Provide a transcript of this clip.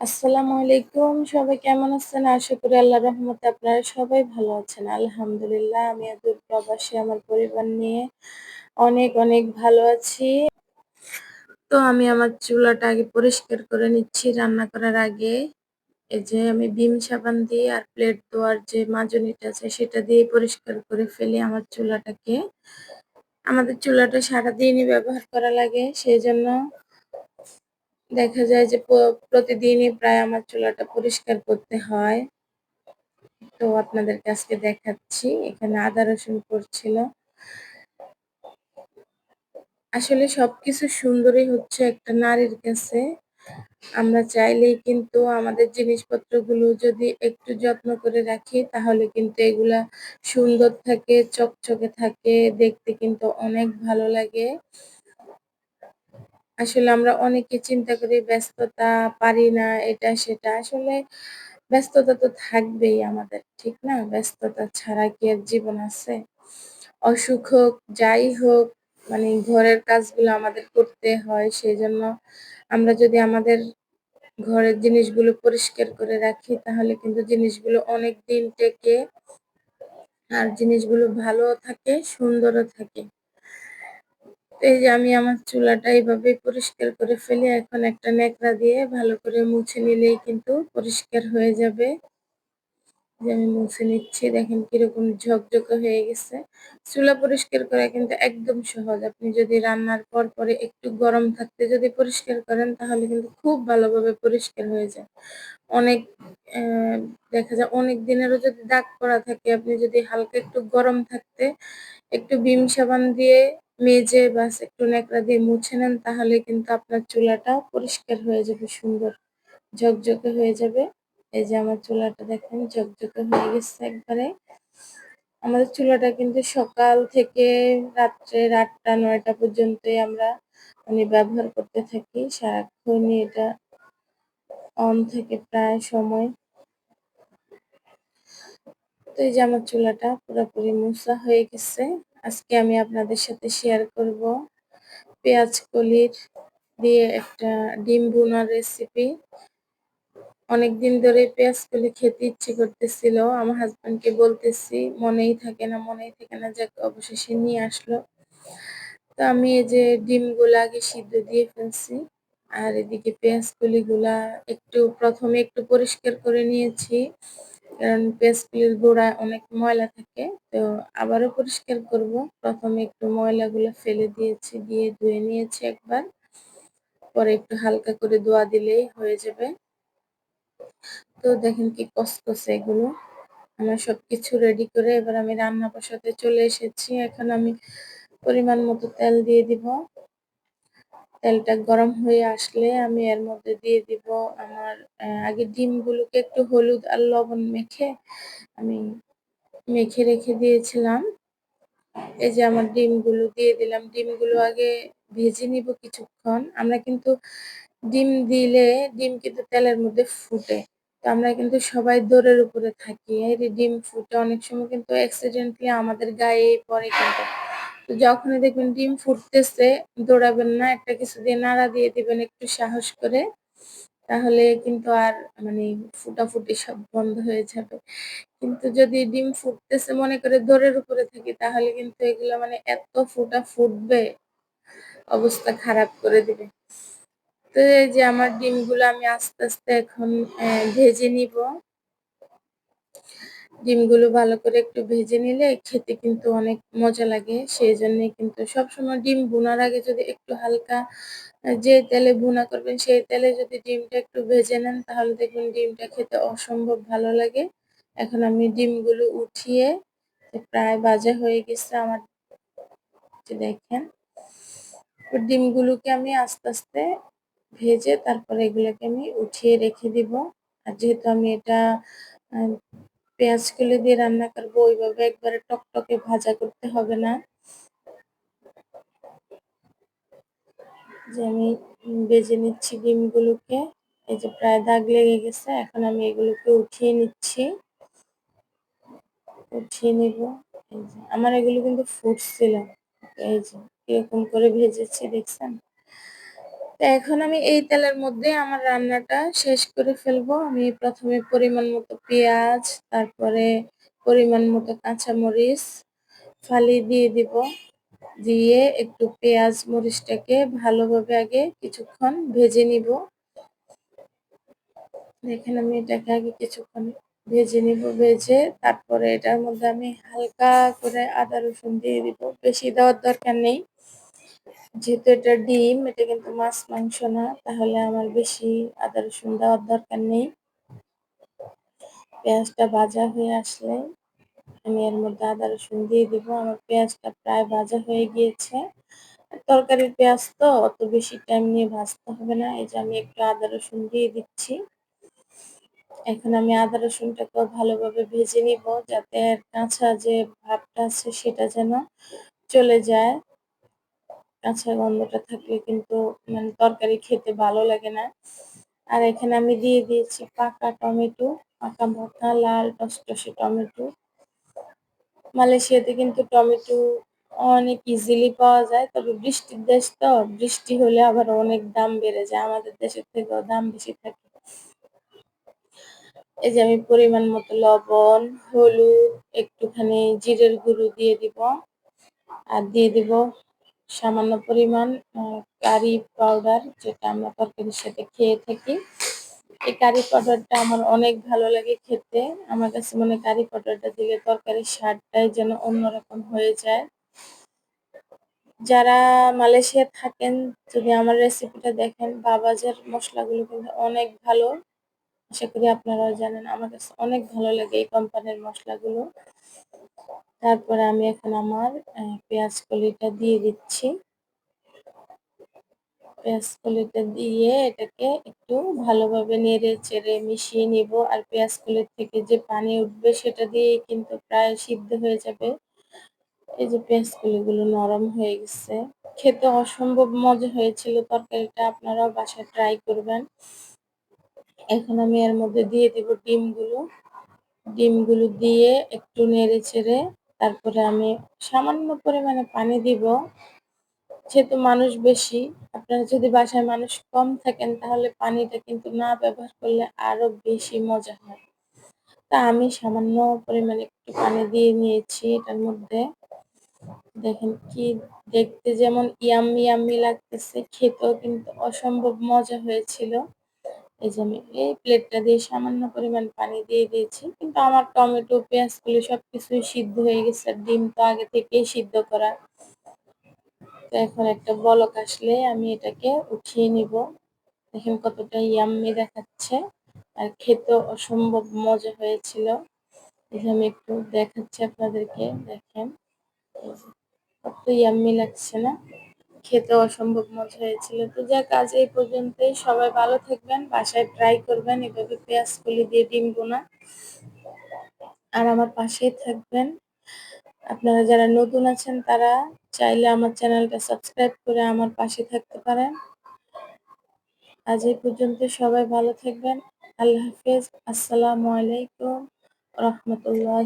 আসসালামু আলাইকুম সবাই কেমন আছেন? আশা করি আল্লাহর রহমতে আপনারা সবাই ভালো আছেন। আলহামদুলিল্লাহ আমি দূর প্রবাসী আমার পরিবার নিয়ে অনেক, অনেক ভালো আছি। তো আমি আমার চুলাটা আগে পরিষ্কার করে নিচ্ছি রান্না করার আগে। এই যে আমি ভিম সাবান দিয়ে আর প্লেট ধোয়ার যে মাজনিটা আছে সেটা দিয়ে পরিষ্কার করে ফেলি আমার চুলাটাকে। আমাদের চুলাটা সারাদিনই ব্যবহার করা লাগে সেজন্য দেখা যায় যে প প্রতিদিনই প্রায় আমার চুলাটা পরিষ্কার করতে হয়। তো আপনাদেরকে আজকে দেখাচ্ছি। এখানে আদা রসুন পড়ছিল। আসলে সবকিছু সুন্দরই হচ্ছে একটা নারীর কাছে। আমরা চাইলেই কিন্তু আমাদের জিনিসপত্রগুলো যদি একটু যত্ন করে রাখি তাহলে কিন্তু এগুলা সুন্দর থাকে, চকচকে থাকে, দেখতে কিন্তু অনেক ভালো লাগে। আসলে আমরা অনেকে চিন্তা করি ব্যস্ততা, পারি না, এটা সেটা। আসলে ব্যস্ততা তো থাকবেই আমাদের, ঠিক না? ব্যস্ততা ছাড়া কি আর জীবন আছে? অসুখ হোক, যাই হোক, মানে ঘরের কাজগুলো আমাদের করতে হয়। সেই জন্য আমরা যদি আমাদের ঘরের জিনিসগুলো পরিষ্কার করে রাখি তাহলে কিন্তু জিনিসগুলো অনেক দিন টেকে। আর জিনিসগুলো ভালো থাকে, সুন্দরও থাকে। এই যে আমি আমার চুলাটা এইভাবে পরিষ্কার করে ফেলি। এখন একটা ন্যাকড়া দিয়ে ভালো করে মুছে নিলেই কিন্তু পরিষ্কার হয়ে যাবে। যে আমি মুছে নিচ্ছি, দেখেন কীরকম ঝকঝকে হয়ে গেছে। চুলা পরিষ্কার করা কিন্তু একদম সহজ। আপনি যদি রান্নার পর পরে একটু গরম থাকতে যদি পরিষ্কার করেন, তাহলে কিন্তু খুব ভালোভাবে পরিষ্কার হয়ে যায়। অনেক দেখা যায় অনেক দিনেরও যদি দাগ পড়া থাকে, আপনি যদি হালকা একটু গরম থাকতে, একটু ভিম সাবান দিয়ে মেজে বাস একটু ন্যাকড়া দিয়ে মুছে নেন, তাহলে কিন্তু আপনার চুলাটা পরিষ্কার হয়ে যাবে, সুন্দর। ঝকঝকে হয়ে যাবে। এই যে আমার চুলাটা দেখেন, ঝকঝকে হয়ে গেছে একবারে। আমাদের চুলাটা কিন্তু সকাল থেকে রাত্রে ৮টা-৯টা পর্যন্তই আমরা মানে ব্যবহার করতে থাকি। সারাক্ষণই এটা অন থাকে প্রায় সময়। তো এই যে আমার চুলাটা পুরোপুরি মোছা হয়ে গেছে। আজকে আমি আপনাদের সাথে শেয়ার করব পেঁয়াজ কলির দিয়ে একটা ডিম বোনার রেসিপি। অনেকদিন ধরে পেঁয়াজ কলি খেতে ইচ্ছে করতেছিল। আমার হাসব্যান্ডকে বলতেছি, মনেই থাকে না, মনেই থাকে না। যাক অবশেষে নিয়ে আসলো। তো আমি এই যে ডিমগুলা আগে সিদ্ধ দিয়ে ফেলছি। আর এদিকে পেঁয়াজ কলিগুলা একটু প্রথমে একটু পরিষ্কার করে নিয়েছি। কারণ পেঁয়াজ কলির গোড়ায় অনেক ময়লা থাকে। তো আবারও পরিষ্কার করব। প্রথমে একটু ময়লাগুলো ফেলে দিয়েছি, দিয়ে ধুয়ে নিয়েছি একবার। পরে একটু হালকা করে ধোয়া দিলেই হয়ে যাবে। তো দেখেন কি কসকসে এগুলো। আমার সবকিছু রেডি করে এবার আমি রান্না বসাতে চলে এসেছি। এখন আমি পরিমাণ মতো তেল দিয়ে দিব। তেলটা গরম হয়ে আসলে আমি এর মধ্যে দিয়ে দিব আমার আগে ডিমগুলোকে একটু হলুদ আর লবণ মেখে আমি মেখে রেখে দিয়েছিলাম। এই যে আমার ডিমগুলো দিয়ে দিলাম। ডিমগুলো আগে ভেজে নিব কিছুক্ষণ। আমরা কিন্তু ডিম দিলে ডিম কিন্তু তেলের মধ্যে ফুটে। তো আমরা কিন্তু সবাই দৌড়ের উপরে থাকি। এই ডিম ফুটে অনেক সময় কিন্তু অ্যাক্সিডেন্টলি আমাদের গায়ে পড়ে কিন্তু। তো যখনই দেখবেন ডিম ফুটতেছে দৌড়াবেন না, একটা কিছু দিয়ে নাড়া দিয়ে দিবেন একটু সাহস করে। তাহলে কিন্তু আর মানে ফুটাফুটি সব বন্ধ হয়ে যাবে। কিন্তু যদি ডিম ফুটতেছে মনে করে দৌড়ের উপরে থাকি তাহলে কিন্তু এগুলো মানে এত ফুটা ফুটবে, অবস্থা খারাপ করে দিবে। তো এই যে আমার ডিমগুলো আমি আস্তে, আস্তে এখন ভেজে নিব। ডিমগুলো ভালো করে একটু ভেজে নিলে খেতে কিন্তু অনেক মজা লাগে। সেই জন্যে কিন্তু সবসময় ডিম বোনার আগে যদি একটু হালকা যে তেলে ভুনা করবেন সেই তেলে যদি ডিমটা একটু ভেজে নেন তাহলে দেখবেন ডিমটা খেতে অসম্ভব ভালো লাগে। এখন আমি ডিমগুলো উঠিয়ে প্রায় ভাজা হয়ে গেছে আমার দেখেন। ডিমগুলোকে আমি আস্তে, আস্তে ভেজে তারপরে এগুলোকে আমি উঠিয়ে রেখে দিব। আর যেহেতু আমি এটা পেঁয়াজ কলি দিয়ে রান্না করব, ওইভাবে একবারে টকটকে ভাজা করতে হবে না। যে আমি বেজে নিচ্ছি ডিমগুলোকে। এই যে প্রায় দাগ লেগে গেছে। এখন আমি এগুলোকে উঠিয়ে নিচ্ছি। উঠিয়ে নিব। এই যে আমার এগুলো কিন্তু ফুটছিল। এই যে, কীরকম করে ভেজেছি দেখছেন? তো এখন আমি এই তেলের মধ্যে আমার রান্নাটা শেষ করে ফেলব। আমি প্রথমে পরিমাণ মতো পেঁয়াজ, তারপরে পরিমাণ মতো কাঁচামরিচ ফালি দিয়ে দিব। দিয়ে একটু পেঁয়াজ মরিচটাকে ভালোভাবে আগে কিছুক্ষণ ভেজে নিব। দেখেন আমি এটাকে আগে কিছুক্ষণ ভেজে নিব, ভেজে তারপরে এটার মধ্যে আমি হালকা করে আদা রসুন দিয়ে দিব। বেশি দেওয়ার দরকার নেই। যেহেতু এটা ডিম, এটা কিন্তু মাছ, মাংস না, তাহলে আমার বেশি আদা, রসুন দেওয়ার দরকার নেই। পেঁয়াজটা ভাজা হয়ে আসলে আমি এর মধ্যে আদা, রসুন দিয়ে দিব। আমার পেঁয়াজটা প্রায় ভাজা হয়ে গিয়েছে। তরকারির পেঁয়াজ তো, অত বেশি টাইম নিয়ে ভাজতে হবে না। এই যে আমি একটু আদা, রসুন দিয়ে দিচ্ছি। এখন আমি আদা রসুনটাকেও ভালোভাবে ভেজে নিব, যাতে কাঁচা যে ভাবটা আছে সেটা যেন চলে যায়। কাঁচা গন্ধটা থাকলে কিন্তু মানে তরকারি খেতে ভালো লাগে না। আর এখানে আমি দিয়ে দিয়েছি পাকা টমেটো, পাকা ভর্তা, লাল টসটসে টমেটো। মালয়েশিয়াতে কিন্তু টমেটো অনেক ইজিলি পাওয়া যায়, তবে বৃষ্টির দেশ তো, বৃষ্টি হলে আবার অনেক দাম বেড়ে যায়, আমাদের দেশের থেকেও দাম বেশি থাকে। এই যে আমি পরিমাণ মতো লবণ, হলুদ, একটুখানি জিরের গুঁড়ো দিয়ে দিব। আর দিয়ে দিব সামান্য পরিমাণ কারি পাউডার যেটা আমরা তরকারির সাথে খেয়ে থাকি। এই কারি পাউডারটা আমার অনেক ভালো লাগে খেতে। আমার কাছে মনে কারি পাউডারটা দিলে তরকারির স্বাদটাই যেন অন্যরকম হয়ে যায়। যারা মালয়েশিয়া থাকেন, যদি আমার রেসিপিটা দেখেন, বাবাজের মশলাগুলো কিন্তু অনেক ভালো। আশা করি আপনারাও জানেন, আমার কাছে অনেক ভালো লাগে এই কোম্পানির মশলাগুলো। তারপরে আমি এখন আমার পেঁয়াজ কলিটা দিয়ে দিচ্ছি। পেঁয়াজ কলিটা দিয়ে এটাকে একটু ভালোভাবে নেড়ে চেড়ে মিশিয়ে নিব। আর পেঁয়াজ কলির থেকে যে পানি উঠবে সেটা দিয়েই কিন্তু প্রায় সিদ্ধ হয়ে যাবে। এই যে পেঁয়াজ কলিগুলো নরম হয়ে গেছে। খেতে অসম্ভব মজা হয়েছিল তরকারিটা, আপনারাও বাসায় ট্রাই করবেন। এখন আমি এর মধ্যে দিয়ে দিব ডিমগুলো। ডিমগুলো দিয়ে একটু নেড়ে চেড়ে তারপরে আমি সামান্য পরিমাণে পানি দিব। যেহেতু মানুষ বেশি, আপনারা যদি বাসায় মানুষ কম থাকেন, তাহলে পানিটা কিন্তু না ব্যবহার করলে আরও বেশি মজা হয়। তা আমি সামান্য পরিমাণে একটু পানি দিয়ে নিয়েছি এটার মধ্যে। দেখেন কি দেখতে যেমন ইয়াম্মি ইয়াম্মি লাগতেছে, খেতেও কিন্তু অসম্ভব মজা হয়েছিল। এই যে আমি এই প্লেটটা দিয়ে সামান্য পরিমাণ পানি দিয়ে দিয়েছি। কিন্তু আমার টমেটো, পেঁয়াজগুলো সব কিছুই সিদ্ধ হয়ে গেছে। ডিম তো আগে থেকেই সিদ্ধ করা। তো এখন একটা বলক আসলে আমি এটাকে উঠিয়ে নিব। দেখেন কতটা ইয়াম্মি দেখাচ্ছে। আর খেতে অসম্ভব মজা হয়েছিল। এই আমি একটু দেখাচ্ছি আপনাদেরকে। দেখেন কত ইয়াম্মি লাগছে না? খেতে অসম্ভব মজা হয়েছিল। তো যাক, আজ এই পর্যন্তই। সবাই ভালো থাকবেন, বাসায় ট্রাই করবেন। এভাবে পেঁয়াজ, কলি দিয়ে ডিম বোনা। আর আমার পাশেই থাকবেন। আপনারা যারা নতুন আছেন, তারা চাইলে আমার চ্যানেলটা সাবস্ক্রাইব করে আমার পাশে থাকতে পারেন। আজ এই পর্যন্ত সবাই ভালো থাকবেন। আল্লাহ হাফেজ। আসসালামু আলাইকুম। রহমতুল্লাহ